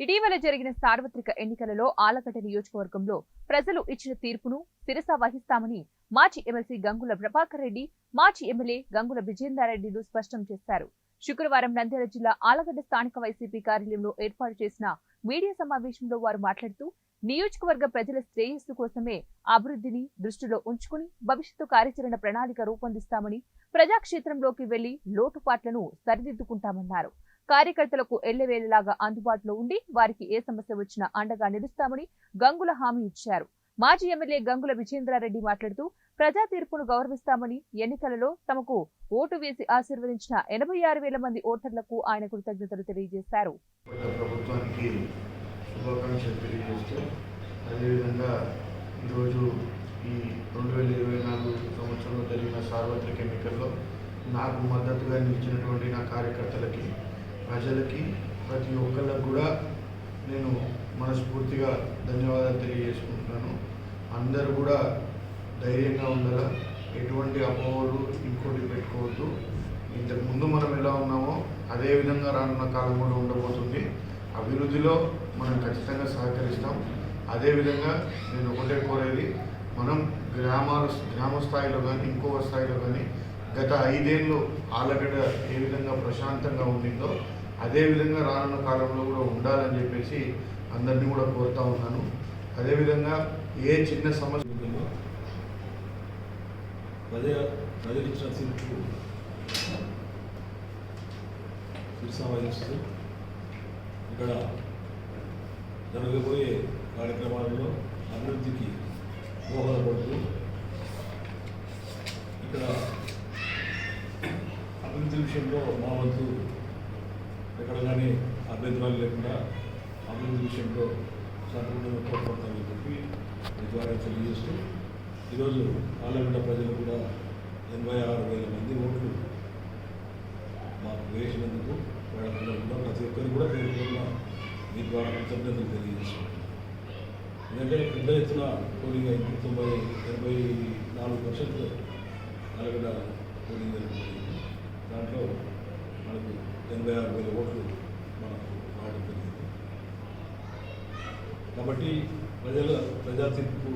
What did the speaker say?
ఇటీవల జరిగిన సార్వత్రిక ఎన్నికలలో ఆలగడ్డ నియోజకవర్గంలో ప్రజలు ఇచ్చిన తీర్పును శిరస వహిస్తామని మాజీ ఎమ్మెల్సీ గంగుల ప్రభాకర్ రెడ్డి మాజీ ఎమ్మెల్యే గంగుల విజేందారెడ్డిలు స్పష్టం చేశారు. శుక్రవారం నంద్యాల జిల్లా ఆలగడ్డ స్థానిక వైసీపీ కార్యాలయంలో ఏర్పాటు చేసిన మీడియా సమావేశంలో వారు మాట్లాడుతూ నియోజకవర్గ ప్రజల శ్రేయస్సు కోసమే అభివృద్ధిని దృష్టిలో ఉంచుకుని భవిష్యత్తు కార్యాచరణ ప్రణాళిక రూపొందిస్తామని ప్రజాక్షేత్రంలోకి వెళ్ళి లోటుపాట్లను సరిదిద్దుకుంటామన్నారు. కార్యకర్తలకు ఎల్లవేళలాగా అందుబాటులో ఉండి వారికి ఏ సమస్య వచ్చినా అండగా నిలుస్తామని గంగుల హామీ ఇచ్చారు. మాజీ ఎమ్మెల్యే గంగుల విజేంద్రారెడ్డి మాట్లాడుతూ ప్రజా తీర్పును గౌరవిస్తామని ఎన్నికలలో తమకు ఓటు వేసి ఆశీర్వదించిన ఎనభై ఆరు వేల మంది ఓటర్లకు ఆయన కృతజ్ఞతలు తెలియజేశారు. ఈరోజు ఈ రెండు వేల ఇరవై నాలుగు సంవత్సరంలో జరిగిన సార్వత్రిక ఎన్నికల్లో నాకు మద్దతుగా నిలిచినటువంటి నా కార్యకర్తలకి ప్రజలకి ప్రతి ఒక్కళ్ళకు కూడా నేను మనస్ఫూర్తిగా ధన్యవాదాలు తెలియజేసుకుంటున్నాను. అందరూ కూడా ధైర్యంగా ఉండాలా? ఎటువంటి అపోహలు ఇంకోటి పెట్టుకోవద్దు. ఇంతకుముందు మనం ఎలా ఉన్నామో అదే విధంగా రానున్న కాలం కూడా ఉండబోతుంది. అభివృద్ధిలో మనం ఖచ్చితంగా సహకరిస్తాం. అదేవిధంగా నేను ఒకటే కోరేది మనం గ్రామాల గ్రామ స్థాయిలో కానీ ఇంకొక స్థాయిలో కానీ గత ఐదేళ్ళు ఆలగడ్డ ఏ విధంగా ప్రశాంతంగా ఉండిందో అదే విధంగా రానున్న కాలంలో కూడా ఉండాలని చెప్పేసి అందరినీ కూడా కోరుతా ఉన్నాను. అదేవిధంగా ఏ చిన్న సమస్య ప్రజలు ఇచ్చిన తీర్పు శిరసావహిస్తూ ఇక్కడ జరగబోయే కార్యక్రమాలలో అభివృద్ధికి దోహదపడుతూ ఇక్కడ అభివృద్ధి విషయంలో మా వంతు ఎక్కడ కానీ అభ్యంతరాలు లేకుండా అభివృద్ధి విషయంలో సంపూర్ణంగా తోడ్పడతామని చెప్పి మీ ద్వారా తెలియజేస్తూ ఈరోజు ఆలగడ్డ ప్రజలు కూడా ఎనభై ఆరు వేల మంది ఓట్లు మాకు వేసినందుకు వాళ్ళందరూ ప్రతి ఒక్కరు కూడా పేరుకున్న మీ ద్వారా కృతజ్ఞతలు తెలియజేస్తున్నాం ఎందుకంటే పెద్ద ఎత్తున పోలింగ్ అయింది. తొంభై ఎనభై నాలుగు పర్సెంట్ ఆలగడ్డ పోలింగ్ జరిగింది దాంట్లో మనకు ఎనభై ఆరు వేల ఓట్లు మనకు రావడం జరిగింది కాబట్టి ప్రజల ప్రజా తీర్పు